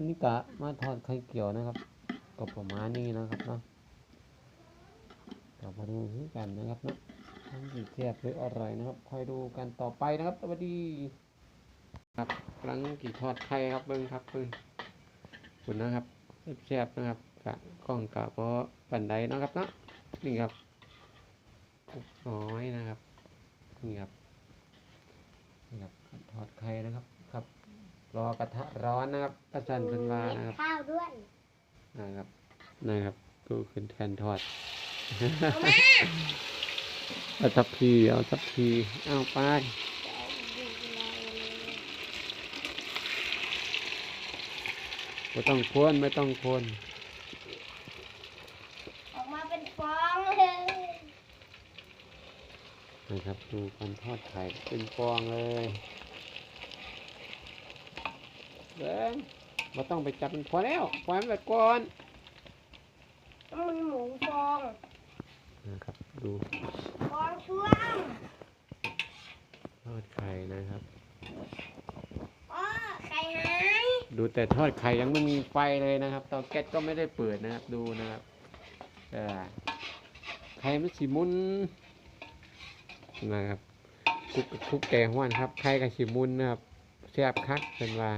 วันนี้กะมาทอดไข่เกี่ยวนะครับก็ประมาณนี้นะครับเนาะเรามาดูกันนะครับเนาะทั้งสีเทียบหรืออะไรนะครับ คอยดูกันต่อไปนะครับสวัสดีครับกำลังกี่ทอดไข่ครับเบิ้งครับเบิ้งขอบคุณนะครับแซ่บนะครับกะกล้องกะเพราะปันไดนะครับเนาะนี่ครับน้อยนะครับนี่ครับนี่ครับทอดไข่นะครับครับ รอกระทะร้อนนะครับประจันเป็นมานะครับข้าวด้วยนะครับนะครับก็ขึ้นแทนทอดเอาทัพพีเอาทัพพีเอาไปไม่ต้องคนไม่ต้องคนออกมาเป็นฟองเลยนะครับดูการทอดไข่เป็นฟองเลย เด้งไม่ต้องไปจับมันพอแล้วปล่อยมันไปก่อนมันหมูฟองนะครับ ดูฟองช่วงทอดไข่นะครับ อ๋อไข่หายดูแต่ทอดไข่ยังไม่มีไฟเลยนะครับเตาแก๊สก็ไม่ได้เปิดนะครับ ดูนะครับเออไข่มันสีมุนนะครับคุกคุกแกงห้วนครับไข่กับสีมุนนะครับแซ่บคักเป็นว่า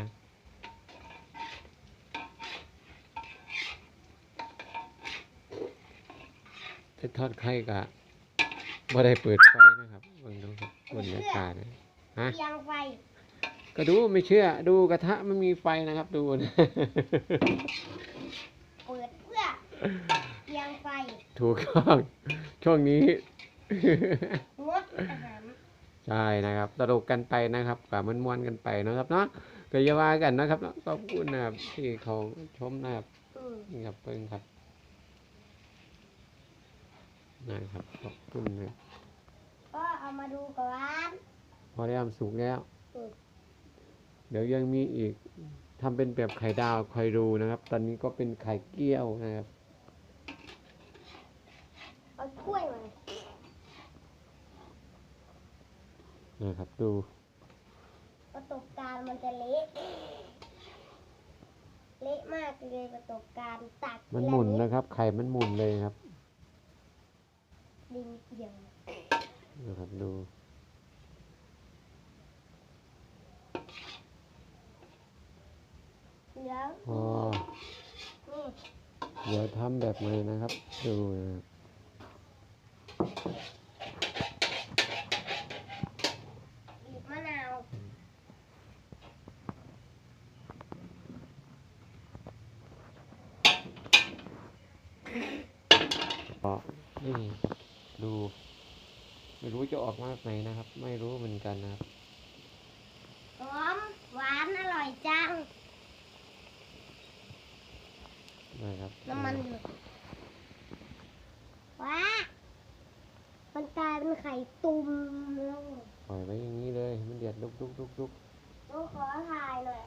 จะทอดไข่กะบ่ได้เปิดไฟนะครับเบิ่งดูครับบรรยากาศนะฮะเตียงไฟก็ดูไม่เชื่อ ดูกระทะมันมีไฟนะครับ ดูนะเปิดเพื่อเตียงไฟถูกต้องช่วงนี้งดอาหารใช่นะครับตลกกันไปนะครับกับมันมวนๆกันไปนะครับเนาะก็อย่าว่ากันนะครับเนาะขอบคุณนะครับที่เขาชมนะครับอืมนี่ครับเพิ่งครับ นะครับขอบคุณนะก็เอามาดูก่อนพอได้ทำสุกแล้วอืมเดี๋ยวยังมีอีกทำเป็นแบบไข่ดาวคอยดูนะครับ ตอนนี้ก็เป็นไข่เกี้ยวนะครับเอาถ้วยมานะครับดูประสบการณ์มันจะเละเละมากเลยประสบการณ์ตักมันหมุนทีละนะครับ ไข่มันหมุนเลยครับ ดินเดียวนะครับ ดูเดี๋ยวพอนี่เดี๋ยวทำแบบไหนนะครับ ดูนะครับบีบมะนาวก็นี่ ดู ไม่รู้จะออกมาไหนนะครับ ไม่รู้เหมือนกันนะครับหอมหวานอร่อยจังนะครับน้ำมันเดือดว้ามันกลายเป็นไข่ตุ่มแล้วปล่อยไว้อย่างนี้เลย มันเดือดลุกลุกลุกลุกต้องขอถ่ายหน่อย